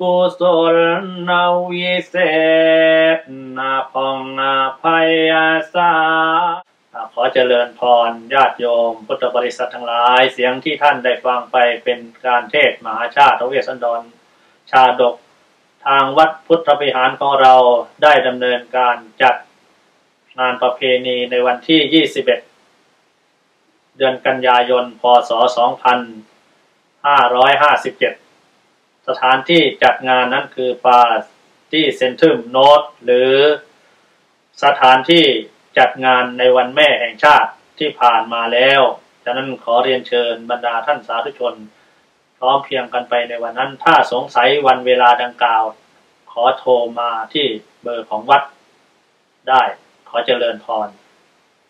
กุศลนาวิเศษนาพองนาภัยาสาขอเจริญพรญาติโยม พุทธบริษัททั้งหลาย เสียงที่ท่านได้ฟังไปเป็นการเทศมหาชาติเวสันดร ชาดกทางวัดพุทธวิหารของเราได้ดำเนินการจัดงานประเพณีในวันที่ 21 เดือนกันยายน พศ 2557 สถานที่จัดงานนั้นคือปาที่เซ็นทรัลโนดหรือสถานที่จัดงานในวันแม่แห่งชาติที่ผ่านมาแล้วฉะนั้นขอเรียนเชิญบรรดาท่านสาธุชน พร้อมเพียงกันไปในวันนั้น ถ้าสงสัยวันเวลาดังกล่าว ขอโทรมาที่เบอร์ของวัดได้ขอเจริญพร